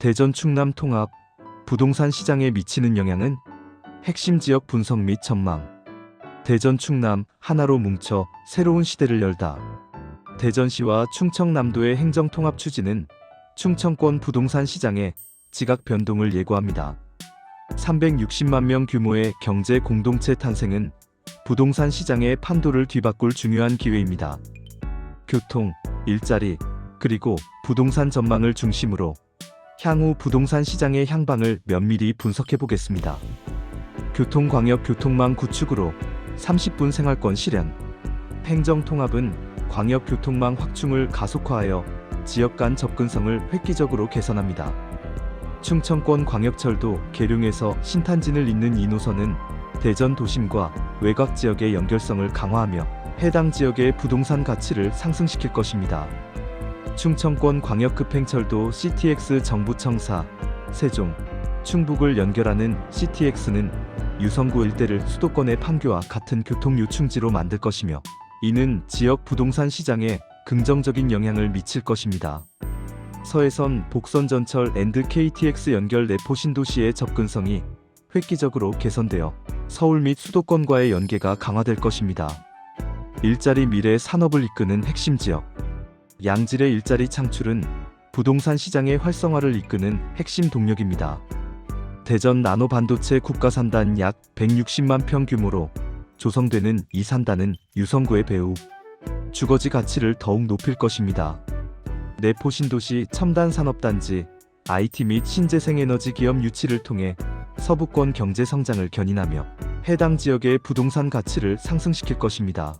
대전 충남 통합 부동산 시장에 미치는 영향은 핵심 지역 분석 및 전망. 대전 충남 하나로 뭉쳐 새로운 시대를 열다. 대전시와 충청남도의 행정 통합 추진은 충청권 부동산 시장의 지각 변동을 예고합니다. 360만 명 규모의 경제 공동체 탄생은 부동산 시장의 판도를 뒤바꿀 중요한 기회입니다. 교통, 일자리, 그리고 부동산 전망을 중심으로 향후 부동산 시장의 향방을 면밀히 분석해 보겠습니다. 교통광역 교통망 구축으로 30분 생활권 실현. 행정 통합은 광역 교통망 확충을 가속화하여 지역 간 접근성을 획기적으로 개선합니다. 충청권 광역철도 계룡에서 신탄진을 잇는 이 노선은 대전 도심과 외곽 지역의 연결성을 강화하며 해당 지역의 부동산 가치를 상승시킬 것입니다. 충청권 광역급행철도 CTX 정부청사, 세종, 충북을 연결하는 CTX는 유성구 일대를 수도권의 판교와 같은 교통 유충지로 만들 것이며 이는 지역 부동산 시장에 긍정적인 영향을 미칠 것입니다. 서해선 복선전철 앤드 KTX 연결 내포 신도시의 접근성이 획기적으로 개선되어 서울 및 수도권과의 연계가 강화될 것입니다. 일자리 미래 산업을 이끄는 핵심 지역. 양질의 일자리 창출은 부동산 시장의 활성화를 이끄는 핵심 동력입니다. 대전 나노 반도체 국가산단 약 160만 평 규모로 조성되는 이 산단은 유성구의 배후 주거지 가치를 더욱 높일 것입니다. 내포 신도시 첨단 산업단지 IT 및 신재생에너지 기업 유치를 통해 서부권 경제 성장을 견인하며 해당 지역의 부동산 가치를 상승시킬 것입니다.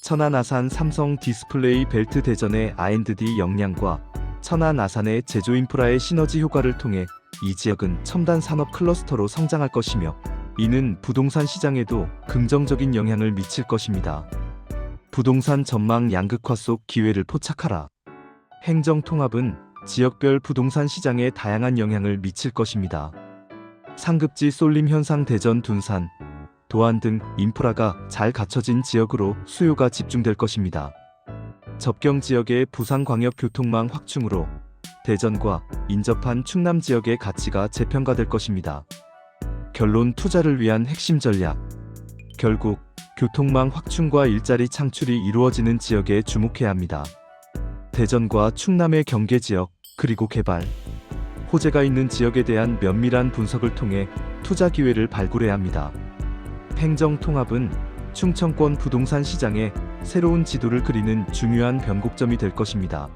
천안 아산 삼성 디스플레이 벨트 대전의 R&D 역량과 천안 아산의 제조 인프라의 시너지 효과를 통해 이 지역은 첨단 산업 클러스터로 성장할 것이며 이는 부동산 시장에도 긍정적인 영향을 미칠 것입니다. 부동산 전망 양극화 속 기회를 포착하라. 행정 통합은 지역별 부동산 시장에 다양한 영향을 미칠 것입니다. 상급지 쏠림 현상 대전 둔산, 도안 등 인프라가 잘 갖춰진 지역으로 수요가 집중될 것입니다. 접경 지역의 부산광역 교통망 확충으로 대전과 인접한 충남 지역의 가치가 재평가될 것입니다. 결론 투자를 위한 핵심 전략. 결국 교통망 확충과 일자리 창출이 이루어지는 지역에 주목해야 합니다. 대전과 충남의 경계 지역, 그리고 개발. 호재가 있는 지역에 대한 면밀한 분석을 통해 투자 기회를 발굴해야 합니다. 행정 통합은 충청권 부동산 시장에 새로운 지도를 그리는 중요한 변곡점이 될 것입니다.